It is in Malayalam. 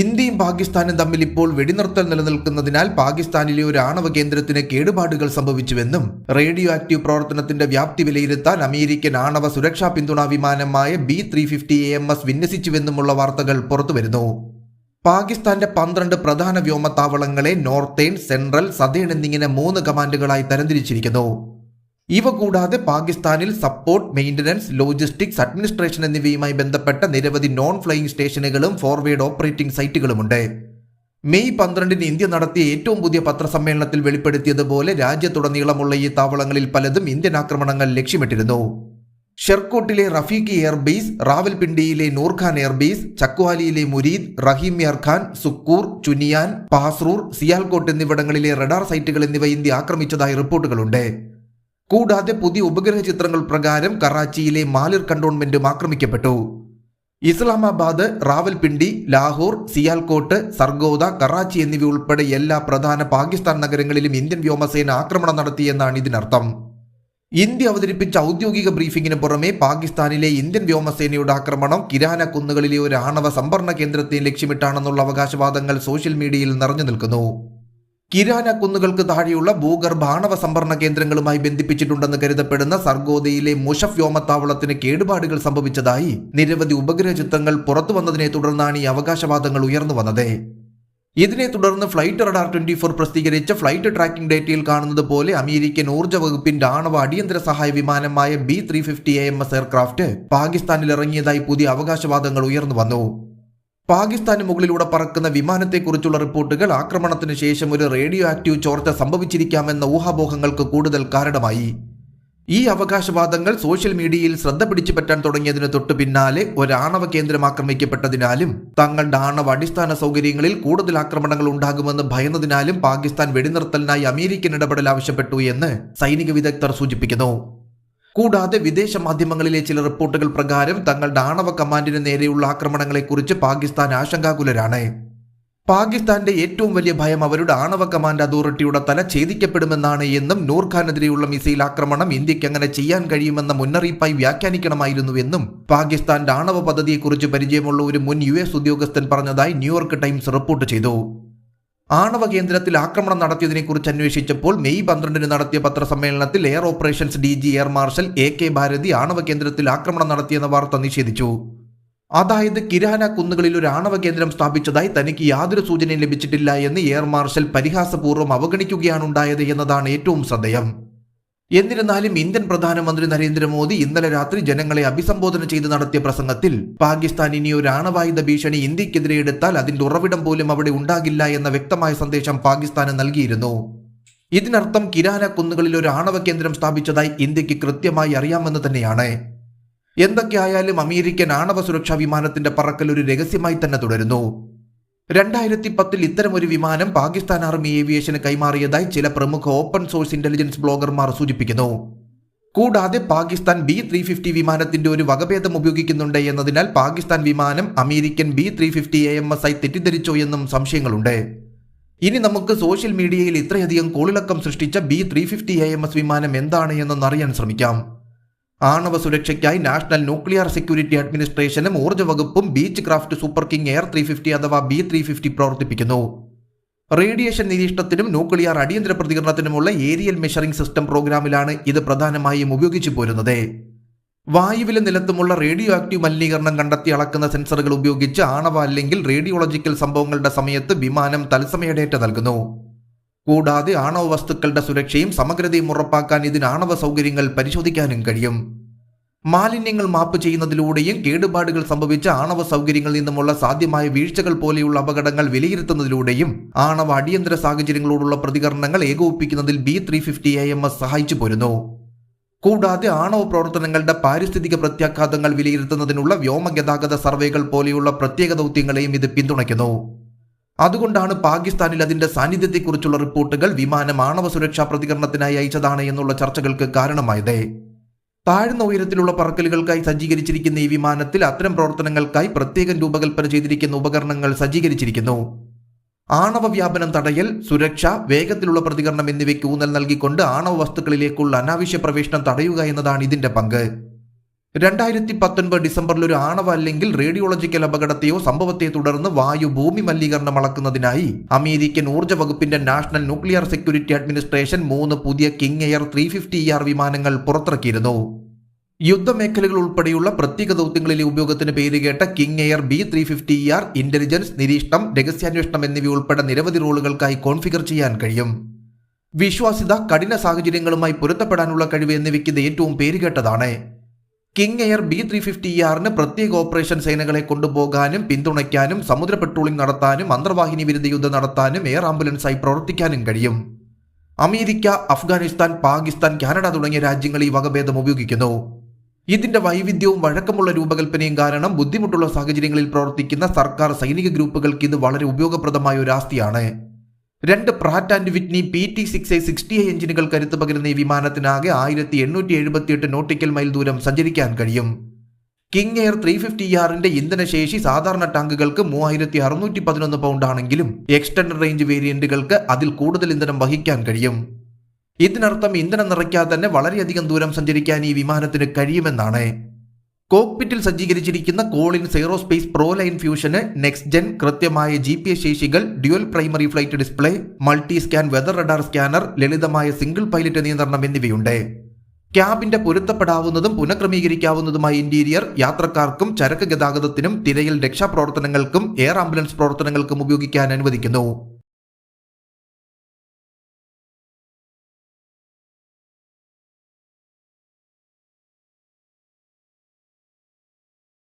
ഇന്ത്യയും പാകിസ്ഥാനും തമ്മിൽ ഇപ്പോൾ വെടിനിർത്തൽ നിലനിൽക്കുന്നതിനാൽ പാകിസ്ഥാനിലെ ഒരു ആണവ കേന്ദ്രത്തിന് കേടുപാടുകൾ സംഭവിച്ചുവെന്നും റേഡിയോ ആക്റ്റീവ് പ്രവർത്തനത്തിന്റെ വ്യാപ്തി വിലയിരുത്താൻ അമേരിക്കൻ ആണവ സുരക്ഷാ പിന്തുണാ വിമാനമായ B three fifty A M S വിന്യസിച്ചുവെന്നുമുള്ള വാർത്തകൾ പുറത്തുവരുന്നു. പാകിസ്ഥാന്റെ പന്ത്രണ്ട് പ്രധാന വ്യോമത്താവളങ്ങളെ നോർത്തേൺ സെൻട്രൽ സതേൺ എന്നിങ്ങനെ മൂന്ന് കമാൻഡുകളായി തരംതിരിച്ചിരിക്കുന്നു. ഇവ കൂടാതെ പാകിസ്ഥാനിൽ സപ്പോർട്ട് മെയിന്റനൻസ് ലോജിസ്റ്റിക്സ് അഡ്മിനിസ്ട്രേഷൻ എന്നിവയുമായി ബന്ധപ്പെട്ട നിരവധി നോൺ ഫ്ലൈയിങ് സ്റ്റേഷനുകളും ഫോർവേഡ് ഓപ്പറേറ്റിംഗ് സൈറ്റുകളുമുണ്ട് മെയ് പന്ത്രണ്ടിന് ഇന്ത്യ നടത്തിയ ഏറ്റവും പുതിയ പത്രസമ്മേളനത്തിൽ വെളിപ്പെടുത്തിയതുപോലെ രാജ്യത്തുടനീളമുള്ള ഈ താവളങ്ങളിൽ പലതും ഇന്ത്യൻ ആക്രമണങ്ങൾ ലക്ഷ്യമിട്ടിരുന്നു. ഷെർക്കോട്ടിലെ റഫീഖി എയർബേസ് റാവൽപിണ്ടിയിലെ നൂർഖാൻ എയർബേസ് ചക്വാലിയിലെ മുരീദ് റഹീം യാർഖാൻ സുക്കൂർ ചുനിയാൻ പാസ്രൂർ സിയാൽകോട്ട് എന്നിവിടങ്ങളിലെ റഡാർ സൈറ്റുകൾ എന്നിവ ഇന്ത്യ ആക്രമിച്ചതായി റിപ്പോർട്ടുകളുണ്ട്. കൂടാതെ പുതിയ ഉപഗ്രഹ ചിത്രങ്ങൾ പ്രകാരം കറാച്ചിയിലെ മാലിർ കണ്ടോൺമെന്റും ആക്രമിക്കപ്പെട്ടു. ഇസ്ലാമാബാദ് റാവൽപിണ്ടി ലാഹോർ സിയാൽകോട്ട് സർഗോദ കറാച്ചി എന്നിവ ഉൾപ്പെടെ എല്ലാ പ്രധാന പാകിസ്ഥാൻ നഗരങ്ങളിലും ഇന്ത്യൻ വ്യോമസേന ആക്രമണം നടത്തിയെന്നാണ് ഇതിനർത്ഥം. ഇന്ത്യ അവതരിപ്പിച്ച ഔദ്യോഗിക ബ്രീഫിംഗിന് പുറമെ പാകിസ്ഥാനിലെ ഇന്ത്യൻ വ്യോമസേനയുടെ ആക്രമണം കിരാന കുന്നുകളിലെ ഒരു ആണവ സംഭരണ കേന്ദ്രത്തെ ലക്ഷ്യമിട്ടാണെന്നുള്ള അവകാശവാദങ്ങൾ സോഷ്യൽ മീഡിയയിൽ നിറഞ്ഞു നിൽക്കുന്നു. കിരാന കുന്നുകൾക്ക് താഴെയുള്ള ഭൂഗർഭ ആണവ സംഭരണ കേന്ദ്രങ്ങളുമായി ബന്ധിപ്പിച്ചിട്ടുണ്ടെന്ന് കരുതപ്പെടുന്ന സർഗോദയിലെ മുഷഫ് വ്യോമത്താവളത്തിന് കേടുപാടുകൾ സംഭവിച്ചതായി നിരവധി ഉപഗ്രഹ ചിത്രങ്ങൾ പുറത്തു വന്നതിനെ തുടർന്നാണ് ഈ അവകാശവാദങ്ങൾ ഉയർന്നു വന്നത്. ഇതിനെ തുടർന്ന് ഫ്ലൈറ്റ് റഡാർ ട്വന്റി ഫോർ പ്രസിദ്ധീകരിച്ച ഫ്ലൈറ്റ് ട്രാക്കിംഗ് ഡേറ്റയിൽ കാണുന്നത് പോലെ അമേരിക്കൻ ഊർജ വകുപ്പിന്റെ ആണവ അടിയന്തര സഹായ വിമാനമായ B three fifty A M S aircraft പാകിസ്ഥാനിൽ ഇറങ്ങിയതായി പുതിയ അവകാശവാദങ്ങൾ ഉയർന്നു വന്നു. പാകിസ്ഥാന് മുകളിലൂടെ പറക്കുന്ന വിമാനത്തെക്കുറിച്ചുള്ള റിപ്പോർട്ടുകൾ ആക്രമണത്തിന് ശേഷം ഒരു റേഡിയോ ആക്റ്റീവ് ചോർച്ച സംഭവിച്ചിരിക്കാമെന്ന ഊഹാപോഹങ്ങൾക്ക് കൂടുതൽ കാരണമായി. ഈ അവകാശവാദങ്ങൾ സോഷ്യൽ മീഡിയയിൽ ശ്രദ്ധ പിടിച്ചു പറ്റാൻ തുടങ്ങിയതിന് തൊട്ടു പിന്നാലെ ഒരു ആണവ കേന്ദ്രം ആക്രമിക്കപ്പെട്ടതിനാലും തങ്ങളുടെ ആണവ അടിസ്ഥാന സൗകര്യങ്ങളിൽ കൂടുതൽ ആക്രമണങ്ങൾ ഉണ്ടാകുമെന്ന് ഭയന്നതിനാലും പാകിസ്ഥാൻ വെടിനിർത്തലിനായി അമേരിക്കൻ ഇടപെടൽ ആവശ്യപ്പെട്ടു എന്ന് സൈനിക വിദഗ്ധർ സൂചിപ്പിക്കുന്നു. കൂടാതെ വിദേശ മാധ്യമങ്ങളിലെ ചില റിപ്പോർട്ടുകൾ പ്രകാരം തങ്ങളുടെ ആണവ കമാൻഡിന് നേരെയുള്ള ആക്രമണങ്ങളെക്കുറിച്ച് പാകിസ്ഥാൻ ആശങ്കാകുലരാണ്. പാകിസ്ഥാന്റെ ഏറ്റവും വലിയ ഭയം അവരുടെ ആണവ കമാൻഡ് അതോറിറ്റിയുടെ തല ഛേദിക്കപ്പെടുമെന്നാണ് എന്നും നൂർഖാനെതിരെയുള്ള മിസൈൽ ആക്രമണം ഇന്ത്യയ്ക്ക് അങ്ങനെ ചെയ്യാൻ കഴിയുമെന്ന മുന്നറിയിപ്പായി വ്യാഖ്യാനിക്കണമായിരുന്നുവെന്നും പാകിസ്ഥാന്റെ ആണവ പദ്ധതിയെക്കുറിച്ച് പരിചയമുള്ള ഒരു മുൻ യു ഉദ്യോഗസ്ഥൻ പറഞ്ഞതായി ന്യൂയോർക്ക് ടൈംസ് റിപ്പോർട്ട് ചെയ്തു. ആണവ കേന്ദ്രത്തിൽ ആക്രമണം നടത്തിയതിനെക്കുറിച്ച് അന്വേഷിച്ചപ്പോൾ മെയ് പന്ത്രണ്ടിന് നടത്തിയ പത്രസമ്മേളനത്തിൽ air operations D G air marshal A K Bharati ആണവ കേന്ദ്രത്തിൽ ആക്രമണം നടത്തിയെന്ന വാർത്ത നിഷേധിച്ചു. അതായത് കിരാന കുന്നുകളിൽ ഒരു ആണവ കേന്ദ്രം സ്ഥാപിച്ചതായി തനിക്ക് യാതൊരു സൂചനയും ലഭിച്ചിട്ടില്ല എന്ന് എയർ മാർഷൽ പരിഹാസപൂർവം അവഗണിക്കുകയാണ് ഉണ്ടായത് എന്നതാണ് ഏറ്റവും ശ്രദ്ധേയം. എന്നിരുന്നാലും ഇന്ത്യൻ പ്രധാനമന്ത്രി നരേന്ദ്രമോദി ഇന്നലെ രാത്രി ജനങ്ങളെ അഭിസംബോധന ചെയ്ത് നടത്തിയ പ്രസംഗത്തിൽ പാകിസ്ഥാൻ ഇനി ഒരു ആണവായുധ ഭീഷണി ഇന്ത്യക്കെതിരെ എടുത്താൽ അതിന്റെ ഉറവിടം പോലും അവിടെ ഉണ്ടാകില്ല എന്ന വ്യക്തമായ സന്ദേശം പാകിസ്ഥാന് നൽകിയിരുന്നു. ഇതിനർത്ഥം കിരാന കുന്നുകളിൽ ഒരു ആണവ കേന്ദ്രം സ്ഥാപിച്ചതായി ഇന്ത്യയ്ക്ക് കൃത്യമായി അറിയാമെന്ന് തന്നെയാണ്. എന്തൊക്കെയായാലും അമേരിക്കൻ ആണവ സുരക്ഷാ വിമാനത്തിന്റെ പറക്കൽ ഒരു രഹസ്യമായി തന്നെ തുടരുന്നു. രണ്ടായിരത്തി പത്തിൽ ഇത്തരമൊരു വിമാനം പാകിസ്ഥാൻ ആർമി ഏവിയേഷന് കൈമാറിയതായി ചില പ്രമുഖ ഓപ്പൺ സോഴ്സ് ഇന്റലിജൻസ് ബ്ലോഗർമാർ സൂചിപ്പിക്കുന്നു. കൂടാതെ പാകിസ്ഥാൻ ബി ത്രീ ഫിഫ്റ്റി വിമാനത്തിന്റെ ഒരു വകഭേദം ഉപയോഗിക്കുന്നുണ്ട് എന്നതിനാൽ പാകിസ്ഥാൻ വിമാനം American B three fifty A M S ആയി തെറ്റിദ്ധരിച്ചോ എന്നും സംശയങ്ങളുണ്ട്. ഇനി നമുക്ക് സോഷ്യൽ മീഡിയയിൽ ഇത്രയധികം കോളിളക്കം സൃഷ്ടിച്ച B three fifty A M S വിമാനം എന്താണ് എന്നൊന്നറിയാൻ ശ്രമിക്കാം. ആണവ സുരക്ഷയ്ക്കായി നാഷണൽ ന്യൂക്ലിയർ സെക്യൂരിറ്റി അഡ്മിനിസ്ട്രേഷനും ഊർജ വകുപ്പും Beechcraft super king air three fifty അഥവാ ബി ത്രീ ഫിഫ്റ്റി പ്രവർത്തിപ്പിക്കുന്നു. റേഡിയേഷൻ നിരീക്ഷണത്തിനും ന്യൂക്ലിയർ അടിയന്തര പ്രതികരണത്തിനുമുള്ള ഏരിയൽ മെഷറിംഗ് സിസ്റ്റം പ്രോഗ്രാമിലാണ് ഇത് പ്രധാനമായും ഉപയോഗിച്ചു പോരുന്നത്. വായുവിലും നിലത്തുമുള്ള റേഡിയോ ആക്റ്റീവ് മലിനീകരണം കണ്ടെത്തി അളക്കുന്ന സെൻസറുകൾ ഉപയോഗിച്ച് ആണവ അല്ലെങ്കിൽ റേഡിയോളജിക്കൽ സംഭവങ്ങളുടെ സമയത്ത് വിമാനം തത്സമയ ഡേറ്റ നൽകുന്നു. കൂടാതെ ആണവ വസ്തുക്കളുടെ സുരക്ഷയും സമഗ്രതയും ഉറപ്പാക്കാൻ ഇതിന് ആണവ സൗകര്യങ്ങൾ പരിശോധിക്കാനും കഴിയും. മാലിന്യങ്ങൾ മാപ്പ് ചെയ്യുന്നതിലൂടെയും കേടുപാടുകൾ സംഭവിച്ച ആണവ സൗകര്യങ്ങളിൽ നിന്നുമുള്ള സാധ്യമായ വീഴ്ചകൾ പോലെയുള്ള അപകടങ്ങൾ വിലയിരുത്തുന്നതിലൂടെയും ആണവ അടിയന്തര സാഹചര്യങ്ങളോടുള്ള പ്രതികരണങ്ങൾ ഏകോപിപ്പിക്കുന്നതിൽ B three fifty A M S സഹായിച്ചു പോരുന്നു. കൂടാതെ ആണവ പ്രവർത്തനങ്ങളുടെ പാരിസ്ഥിതിക പ്രത്യാഘാതങ്ങൾ വിലയിരുത്തുന്നതിനുള്ള വ്യോമഗതാഗത സർവേകൾ പോലെയുള്ള പ്രത്യേക ദൗത്യങ്ങളെയും ഇത് പിന്തുണയ്ക്കുന്നു. അതുകൊണ്ടാണ് പാകിസ്ഥാനിൽ അതിന്റെ സാന്നിധ്യത്തെക്കുറിച്ചുള്ള റിപ്പോർട്ടുകൾ വിമാനം ആണവ സുരക്ഷാ പ്രതികരണത്തിനായി അയച്ചതാണ് എന്നുള്ള ചർച്ചകൾക്ക് കാരണമായത്. താഴ്ന്ന ഉയരത്തിലുള്ള പറക്കലുകൾക്കായി സജ്ജീകരിച്ചിരിക്കുന്ന ഈ വിമാനത്തിൽ അത്തരം പ്രവർത്തനങ്ങൾക്കായി പ്രത്യേകം രൂപകൽപ്പന ചെയ്തിരിക്കുന്ന ഉപകരണങ്ങൾ സജ്ജീകരിച്ചിരിക്കുന്നു. ആണവ വ്യാപനം തടയൽ സുരക്ഷ വേഗത്തിലുള്ള പ്രതികരണം എന്നിവയ്ക്ക് ഊന്നൽ നൽകിക്കൊണ്ട് ആണവ വസ്തുക്കളിലേക്കുള്ള അനാവശ്യ പ്രവേശനം തടയുക എന്നതാണ് ഇതിന്റെ പങ്ക്. രണ്ടായിരത്തി പത്തൊൻപത് ഡിസംബറിൽ ഒരു ആണവ അല്ലെങ്കിൽ റേഡിയോളജിക്കൽ അപകടത്തെയോ സംഭവത്തെ തുടർന്ന് വായു ഭൂമി മലിനീകരണം അളക്കുന്നതിനായി അമേരിക്കൻ ഊർജ വകുപ്പിന്റെ നാഷണൽ ന്യൂക്ലിയർ സെക്യൂരിറ്റി അഡ്മിനിസ്ട്രേഷൻ മൂന്ന് പുതിയ king air three fifty R വിമാനങ്ങൾ പുറത്തിറക്കിയിരുന്നു. യുദ്ധമേഖലകൾ ഉൾപ്പെടെയുള്ള പ്രത്യേക ദൗത്യങ്ങളിലെ ഉപയോഗത്തിന് പേരുകേട്ട king air B three fifty R intelligence നിരീക്ഷണം രഹസ്യാന്വേഷണം എന്നിവ ഉൾപ്പെടെ നിരവധി റോളുകൾക്കായി കോൺഫിഗർ ചെയ്യാൻ കഴിയും. വിശ്വാസ്യത കഠിന സാഹചര്യങ്ങളുമായി പൊരുത്തപ്പെടാനുള്ള കഴിവ് എന്നിവയ്ക്ക് ഇത് ഏറ്റവും പേരുകേട്ടതാണ് king air B three fifty ആറിന് പ്രത്യേക ഓപ്പറേഷൻ സേനകളെ കൊണ്ടുപോകാനും പിന്തുണയ്ക്കാനും സമുദ്ര പെട്രോളിംഗ് നടത്താനും അന്തർവാഹിനി വിരുദ്ധ യുദ്ധം നടത്താനും എയർ ആംബുലൻസായി പ്രവർത്തിക്കാനും കഴിയും. അമേരിക്ക അഫ്ഗാനിസ്ഥാൻ പാകിസ്ഥാൻ കാനഡ തുടങ്ങിയ രാജ്യങ്ങൾ ഈ വകഭേദം ഉപയോഗിക്കുന്നു. ഇതിന്റെ വൈവിധ്യവും വഴക്കമുള്ള രൂപകൽപ്പനയും കാരണം ബുദ്ധിമുട്ടുള്ള സാഹചര്യങ്ങളിൽ പ്രവർത്തിക്കുന്ന സർക്കാർ സൈനിക ഗ്രൂപ്പുകൾക്ക് ഇത് വളരെ ഉപയോഗപ്രദമായ ഒരു ആസ്തിയാണ്. രണ്ട് Pratt and Whitney P T six A sixty I എഞ്ചിനുകൾ കരുത്ത് പകരുന്ന ഈ വിമാനത്തിനാകെ ആയിരത്തി എണ്ണൂറ്റി എഴുപത്തിയെട്ട് നോട്ടിക്കൽ മൈൽ ദൂരം സഞ്ചരിക്കാൻ കഴിയും. കിങ് എയർ ത്രീ ഫിഫ്റ്റി ആറിന്റെ ഇന്ധനശേഷി സാധാരണ ടാങ്കുകൾക്ക് മൂവായിരത്തി അറുന്നൂറ്റി പതിനൊന്ന് പൗണ്ട് ആണെങ്കിലും എക്സ്റ്റൻഡ് റേഞ്ച് വേരിയന്റുകൾക്ക് അതിൽ കൂടുതൽ ഇന്ധനം വഹിക്കാൻ കഴിയും. ഇതിനർത്ഥം ഇന്ധനം നിറയ്ക്കാതെ തന്നെ വളരെയധികം ദൂരം സഞ്ചരിക്കാൻ ഈ വിമാനത്തിന് കഴിയുമെന്നാണ്. കോക്പിറ്റിൽ സജ്ജീകരിച്ചിരിക്കുന്ന കോളിൻ സെയ്റോസ്പേസ് പ്രോ ലൈൻ ഫ്യൂഷന് നെക്സ്റ്റ് ജെൻ കൃത്യമായ G P S ശേഷികൾ dual primary flight display multi scan weather radar scanner ലളിതമായ സിംഗിൾ പൈലറ്റ് നിയന്ത്രണം എന്നിവയുണ്ട്. ക്യാബിന്റെ പൊരുത്തപ്പെടാവുന്നതും പുനഃക്രമീകരിക്കാവുന്നതുമായ ഇന്റീരിയർ യാത്രക്കാർക്കും ചരക്ക് ഗതാഗതത്തിനും തിരയിൽ രക്ഷാപ്രവർത്തനങ്ങൾക്കും എയർ ആംബുലൻസ് പ്രവർത്തനങ്ങൾക്കും ഉപയോഗിക്കാൻ അനുവദിക്കുന്നു.